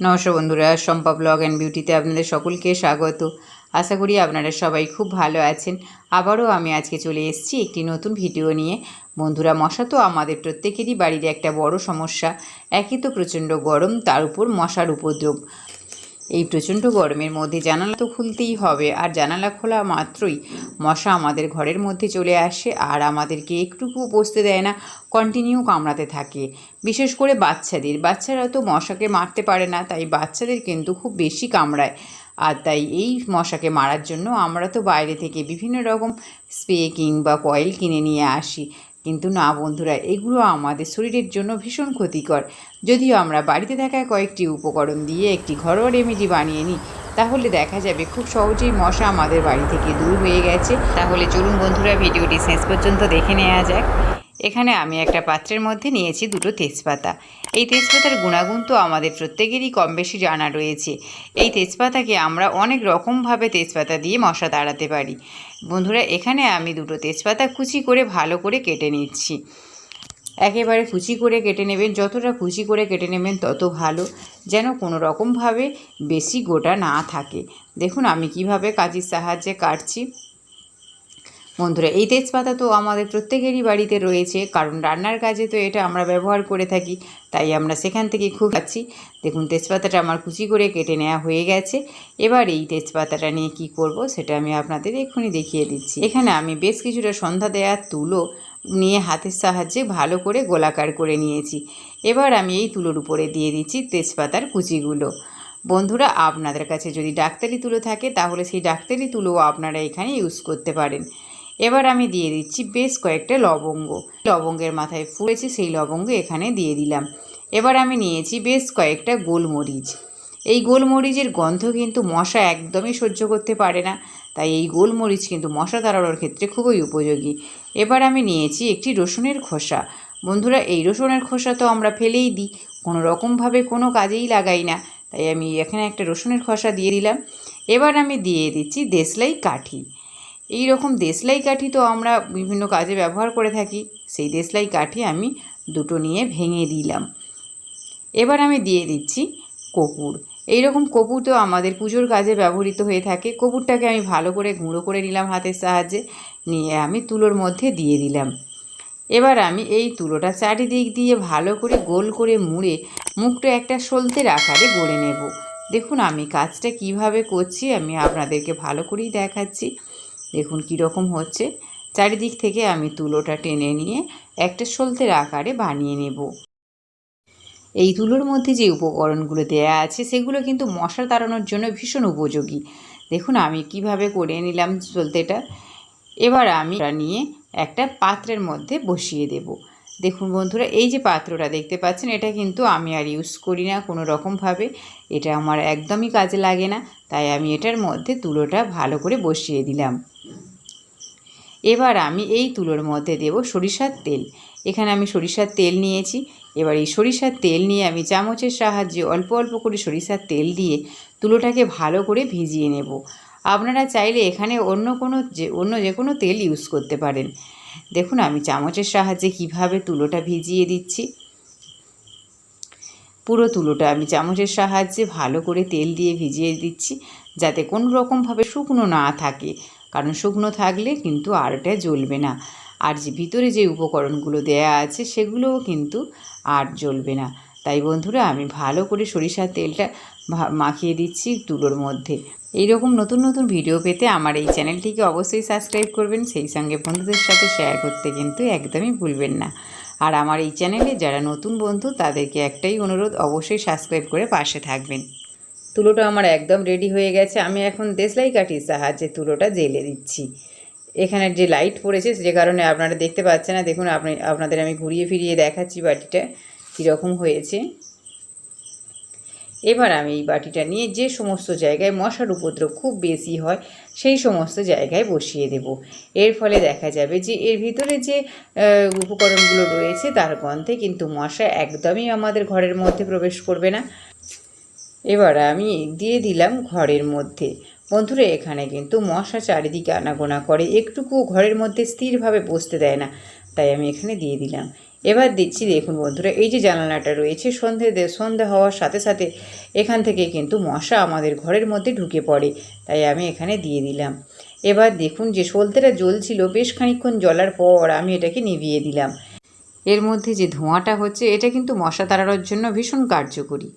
নমস্কার বন্ধুরা, সম্পা blog and বিউটিতে আপনাদের সকলকে স্বাগত। আশা করি আপনারা সবাই খুব ভালো আছেন। আবারও আমি আজকে চলে এসেছি একটি নতুন ভিডিও নিয়ে। বন্ধুরা, মশা তো আমাদের প্রত্যেকেরই বাড়ির একটা বড় সমস্যা। একই তো প্রচণ্ড গরম, তার উপর মশার উপদ্রব। এই প্রচণ্ড গরমের মধ্যে জানালা তো খুলতেই হবে, আর জানালা খোলা মাত্রই মশা আমাদের ঘরের মধ্যে চলে আসে, আর আমাদেরকে একটুকু বসতে দেয় না কন্টিনিউ কামড়াতে থাকে। বিশেষ করে বাচ্চাদের, বাচ্চারা তো মশাকে মারতে পারে না, তাই বাচ্চাদের কিন্তু খুব বেশি কামড়ায়। আর তাই এই মশাকে মারার জন্য আমরা তো বাইরে থেকে বিভিন্ন রকম স্প্রে কিংবা কয়েল কিনে নিয়ে আসি। কিন্তু না বন্ধুরা, এগুলো আমাদের শরীরের জন্য ভীষণ ক্ষতিকর। যদিও আমরা বাড়িতে থাকা কয়েকটি উপকরণ দিয়ে একটি ঘরোয়া রেমেডি বানিয়ে নিই, তাহলে দেখা যাবে খুব সহজেই মশা আমাদের বাড়ি থেকে দূর হয়ে গেছে। তাহলে চলুন বন্ধুরা, ভিডিওটি শেষ পর্যন্ত দেখে নেওয়া যাক। এখানে আমি একটা পাত্রের মধ্যে নিয়েছি দুটো তেজপাতা। এই তেজপাতার গুণাগুণ তো আমাদের প্রত্যেকেরই কম বেশি জানা রয়েছে। এই তেজপাতাকে আমরা অনেক রকমভাবে তেজপাতা দিয়ে মশা তাড়াতে পারি। বন্ধুরা, এখানে আমি দুটো তেজপাতা কুচি করে ভালো করে কেটে নিচ্ছি। একেবারে কুচি করে কেটে নেবেন, যতটা কুচি করে কেটে নেবেন তত ভালো, যেন কোনো রকমভাবে বেশি গোটা না থাকে। দেখুন আমি কীভাবে কাজির সাহায্যে কাটছি। বন্ধুরা, এই তেজপাতা তো আমাদের প্রত্যেকেরই বাড়িতে রয়েছে, কারণ রান্নার কাজে তো এটা আমরা ব্যবহার করে থাকি, তাই আমরা সেখান থেকে খুব খাচ্ছি। দেখুন, তেজপাতাটা আমার কুচি করে কেটে নেওয়া হয়ে গেছে। এবার এই তেজপাতাটা নিয়ে কি করব সেটা আমি আপনাদের এক্ষুনি দেখিয়ে দিচ্ছি। এখানে আমি বেশ কিছুটা সন্ধ্যা দেওয়ার তুলো নিয়ে হাতের সাহায্যে ভালো করে গোলাকার করে নিয়েছি। এবার আমি এই তুলোর উপরে দিয়ে দিচ্ছি তেজপাতার কুচিগুলো। বন্ধুরা, আপনাদের কাছে যদি ডাক্তারি তুলো থাকে, তাহলে সেই ডাক্তারি তুলো আপনারা এখানে ইউজ করতে পারেন। এবার আমি দিয়ে দিচ্ছি বেশ কয়েকটা লবঙ্গ। লবঙ্গের মাথায় ফুলেছে সেই লবঙ্গ এখানে দিয়ে দিলাম। এবার আমি নিয়েছি বেশ কয়েকটা গোলমরিচ। এই গোলমরিচের গন্ধ কিন্তু মশা একদমই সহ্য করতে পারে না, তাই এই গোলমরিচ কিন্তু মশা তাড়ানোর ক্ষেত্রে খুবই উপযোগী। এবার আমি নিয়েছি একটি রসুনের খোসা। বন্ধুরা, এই রসুনের খোসা তো আমরা ফেলেই দিই কোনো রকমভাবে কোনো কাজেই লাগাই না, তাই আমি এখানে একটা রসুনের খোসা দিয়ে দিলাম। এবার আমি দিয়ে দিচ্ছি দেশলাই কাঠি। এই রকম দেশলাই কাঠি তো আমরা বিভিন্ন কাজে ব্যবহার করে থাকি। সেই দেশলাই কাঠি আমি দুটো নিয়ে ভেঙে দিলাম। এবার আমি দিয়ে দিচ্ছি কপুর। এই রকম কপুর তো আমাদের পুজোর কাজে ব্যবহৃত হয়ে থাকে। কপুরটাকে আমি ভালো করে গুঁড়ো করে নিলাম হাতের সাহায্যে। নিয়ে আমি তুলোর মধ্যে দিয়ে দিলাম। এবার আমি এই তুলোটা চারিদিক দিয়ে ভালো করে গোল করে মুড়ে মুখটা একটা সলতের আকারে গড়ে নেব। দেখুন আমি কাজটা কীভাবে করছি, আমি আপনাদেরকে ভালো করেই দেখাচ্ছি। দেখুন কীরকম হচ্ছে। চারিদিক থেকে আমি তুলোটা টেনে নিয়ে একটা সলতের আকারে বানিয়ে নেব। এই তুলোর মধ্যে যে উপকরণগুলো দেয়া আছে, সেগুলো কিন্তু মশা তাড়ানোর জন্য ভীষণ উপযোগী। দেখুন আমি কীভাবে করে নিলাম সলতেটা। এবার আমি নিয়ে একটা পাত্রের মধ্যে বসিয়ে দেব। দেখুন বন্ধুরা, এই যে পাত্রটা দেখতে পাচ্ছেন, এটা কিন্তু আমি আর ইউজ করি না কোনো রকমভাবে। এটা আমার একদমই কাজে লাগে না, তাই আমি এটার মধ্যে তুলোটা ভালো করে বসিয়ে দিলাম। এবার আমি এই তুলোর মধ্যে দেব সরিষার তেল। এখানে আমি সরিষার তেল নিয়েছি। এবার এই সরিষার তেল নিয়ে আমি চামচের সাহায্যে অল্প অল্প করে সরিষার তেল দিয়ে তুলোটাকে ভালো করে ভিজিয়ে নেব। আপনারা চাইলে এখানে অন্য কোনো যে, অন্য যে কোনো তেল ইউজ করতে পারেন। দেখুন, আমি চামচের সাহায্যে কীভাবে তুলোটা ভিজিয়ে দিচ্ছি। পুরো তুলোটা আমি চামচের সাহায্যে ভালো করে তেল দিয়ে ভিজিয়ে দিচ্ছি যাতে কোনো রকমভাবে শুকনো না থাকে। কারণ শুকনো থাকলে কিন্তু আর এটা জ্বলবে না। আর যে ভিতরে যে উপকরণগুলো দেয়া আছে সেগুলোও কিন্তু আর জ্বলবে না। তাই বন্ধুরা, আমি ভালো করে সরিষার তেলটা মাখিয়ে দিচ্ছি তুলোর মধ্যে। এই রকম নতুন নতুন ভিডিও পেতে আমার এই চ্যানেলটিকে অবশ্যই সাবস্ক্রাইব করবেন। সেই সঙ্গে বন্ধুদের সাথে শেয়ার করতে কিন্তু একদমই ভুলবেন না। আর আমার এই চ্যানেলে যারা নতুন বন্ধু, তাদেরকে একটাই অনুরোধ, অবশ্যই সাবস্ক্রাইব করে পাশে থাকবেন। তুলোটা আমার একদম রেডি হয়ে গেছে। আমি এখন দেশলাই কাঠির সাহায্যে তুলোটা জেলে দিচ্ছি। এখানে যে লাইট পড়েছে যে কারণে আপনারা দেখতে পাচ্ছেন না। দেখুন, আপনি, আপনাদের আমি ঘুরিয়ে ফিরিয়ে দেখাচ্ছি বাটিটা কীরকম হয়েছে। এবার আমি এই বাটিটা নিয়ে যে সমস্ত জায়গায় মশার উপদ্রব খুব বেশি হয়, সেই সমস্ত জায়গায় বসিয়ে দেব। এর ফলে দেখা যাবে যে এর ভিতরে যে উপকরণগুলো রয়েছে, তার গন্ধে কিন্তু মশা একদমই আমাদের ঘরের মধ্যে প্রবেশ করবে না। এবার আমি দিয়ে দিলাম ঘরের মধ্যে। বন্ধুরা, এখানে কিন্তু মশা চারিদিকে আনাগোনা করে। একটুকু ঘরের মধ্যে স্থিরভাবে বসতে দেয় না, তাই আমি এখানে দিয়ে দিলাম। এবার দিচ্ছি, দেখুন বন্ধুরা, এই যে জানালাটা রয়েছে, সন্ধে দে- সন্ধে হওয়ার সাথে সাথে এখান থেকে কিন্তু মশা আমাদের ঘরের মধ্যে ঢুকে পড়ে, তাই আমি এখানে দিয়ে দিলাম। এবার দেখুন যে সলতেটা জ্বলছিল, বেশ খানিকক্ষণ জ্বলার পর আমি এটাকে নিভিয়ে দিলাম। এর মধ্যে যে ধোঁয়াটা হচ্ছে, এটা কিন্তু মশা তাড়ানোর জন্য ভীষণ কার্যকরী।